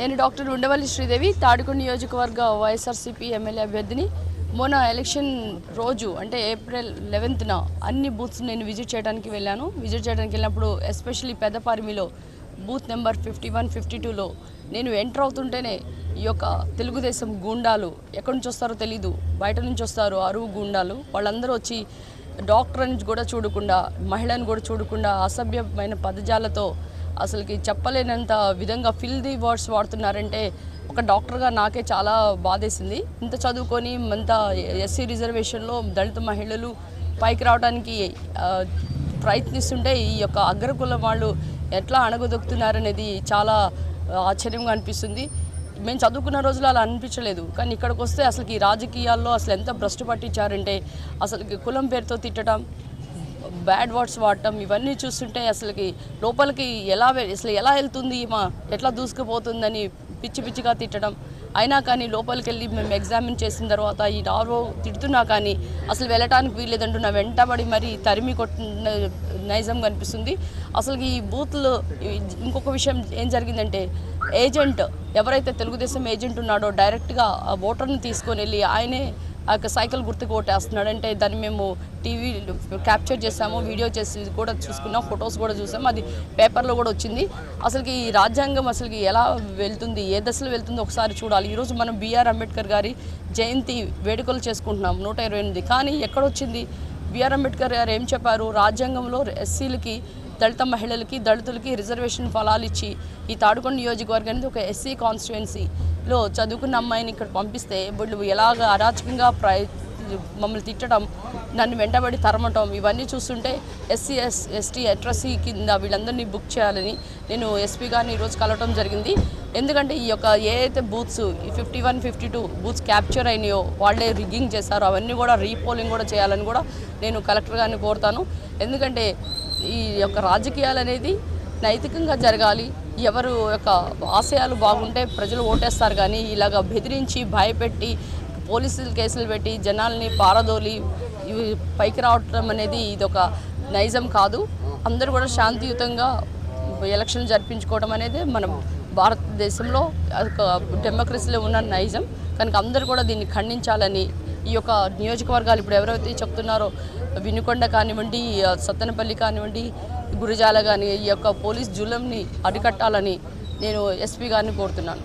నేను డాక్టర్ ఉండవల్లి శ్రీదేవి తాడికొండ నియోజకవర్గ వైఎస్ఆర్సీపీ ఎమ్మెల్యే అభ్యర్థిని. మొన్న ఎలక్షన్ రోజు అంటే ఏప్రిల్ లెవెన్త్న అన్ని బూత్స్ నేను విజిట్ చేయడానికి వెళ్ళాను. విజిట్ చేయడానికి వెళ్ళినప్పుడు especially పెద్దపారిమిలో booth number fifty one fifty టూలో నేను ఎంటర్ అవుతుంటేనే ఈ యొక్క తెలుగుదేశం గూండాలు ఎక్కడి నుంచి వస్తారో తెలీదు. బయట నుంచి వస్తారు అరువు గూండాలు. వాళ్ళందరూ వచ్చి డాక్టర్ అని కూడా చూడకుండా మహిళను కూడా చూడకుండా అసభ్యమైన పదజాలతో అసలుకి చెప్పలేనంత విధంగా ఫిల్ ది వర్డ్స్ వాడుతున్నారంటే ఒక డాక్టర్గా నాకే చాలా బాధేసింది. ఇంత చదువుకొని ఇంత ఎస్సీ రిజర్వేషన్లో దళిత మహిళలు పైకి రావడానికి ప్రయత్నిస్తుంటే ఈ యొక్క అగ్రకులం వాళ్ళు ఎట్లా అణగదొక్కుతున్నారనేది చాలా ఆశ్చర్యంగా అనిపిస్తుంది. మేము చదువుకున్న రోజులు అలా అనిపించలేదు. కానీ ఇక్కడికి వస్తే అసలుకి ఈ రాజకీయాల్లో అసలు ఎంత భ్రష్టు పట్టించారంటే అసలుకి కులం పేరుతో తిట్టడం బ్యాడ్ వర్డ్స్ వాడటం ఇవన్నీ చూస్తుంటే అసలుకి లోపలికి ఎలా అసలు ఎలా వెళ్తుంది మా ఎట్లా దూసుకుపోతుందని పిచ్చి పిచ్చిగా తిట్టడం. అయినా కానీ లోపలికి వెళ్ళి మేము ఎగ్జామిన్ చేసిన తర్వాత ఈ ఆరో తిడుతున్నా కానీ అసలు వెళ్ళటానికి వీలేదంటున్నా వెంటబడి మరి తరిమి కొట్టిన నైజం కనిపిస్తుంది. అసలు ఈ బూత్లో ఇంకొక విషయం ఏం జరిగిందంటే ఏజెంట్ ఎవరైతే తెలుగుదేశం ఏజెంట్ ఉన్నాడో డైరెక్ట్గా ఆ ఓటర్ని తీసుకొని వెళ్ళి ఆయనే ఆ సైకిల్ గుర్తుకు ఓటేస్తున్నాడు అంటే దాన్ని మేము టీవీ క్యాప్చర్ చేసాము వీడియో చేసి కూడా చూసుకున్నాం ఫొటోస్ కూడా చూసాము అది పేపర్లో కూడా వచ్చింది. అసలుకి ఈ రాజ్యాంగం అసలుకి ఎలా వెళ్తుంది ఏ దశలో వెళ్తుందో ఒకసారి చూడాలి. ఈరోజు మనం బీఆర్ అంబేద్కర్ గారి జయంతి వేడుకలు చేసుకుంటున్నాం నూట ఇరవై ఎనిమిది. కానీ ఎక్కడొచ్చింది బిఆర్ అంబేద్కర్ గారు ఏం చెప్పారు? రాజ్యాంగంలో ఎస్సీలకి దళిత మహిళలకి దళితులకి రిజర్వేషన్ ఫలాలు ఇచ్చి ఈ తాడుకొండ నియోజకవర్గానికి ఒక ఎస్సీ కాన్స్టిట్యుయెన్సీలో చదువుకున్న అమ్మాయిని ఇక్కడ పంపిస్తే వీళ్ళు ఎలాగ అరాచకంగా ప్రయ మమ్మల్ని తిట్టడం నన్ను వెంటబడి తరమటం ఇవన్నీ చూస్తుంటే ఎస్సీ ఎస్ ఎస్టీ అట్రసీ కింద వీళ్ళందరినీ బుక్ చేయాలని నేను ఎస్పీ గారిని ఈరోజు కలవటం జరిగింది. ఎందుకంటే ఈ యొక్క ఏ అయితే బూత్స్ ఈ fifty one fifty two booths capture అయినాయో వాళ్ళే రిగ్గింగ్ చేశారో. అవన్నీ కూడా రీపోలింగ్ కూడా చేయాలని కూడా నేను కలెక్టర్ గారిని కోరుతాను. ఎందుకంటే ఈ యొక్క రాజకీయాలు అనేది నైతికంగా జరగాలి. ఎవరు యొక్క ఆశయాలు బాగుంటే ప్రజలు ఓటేస్తారు కానీ ఇలాగ బెదిరించి భయపెట్టి పోలీసులు కేసులు పెట్టి జనాల్ని పారదోలి ఇవి పైకి రావటం అనేది ఇది ఒక నైజం కాదు. అందరూ కూడా శాంతియుతంగా ఎలక్షన్ జరిపించుకోవడం అనేది మనం భారతదేశంలో ఒక డెమోక్రసీలో ఉన్న నైజం. కనుక అందరూ కూడా దీన్ని ఖండించాలని ఈ యొక్క నియోజకవర్గాలు ఇప్పుడు ఎవరైతే చెప్తున్నారో వినుకొండ కానివ్వండి సత్తనపల్లి సత్తెనపల్లి కానివ్వండి గురజాల కానీ ఈ యొక్క పోలీస్ జులంని అరికట్టాలని నేను ఎస్పీ గారిని కోరుతున్నాను.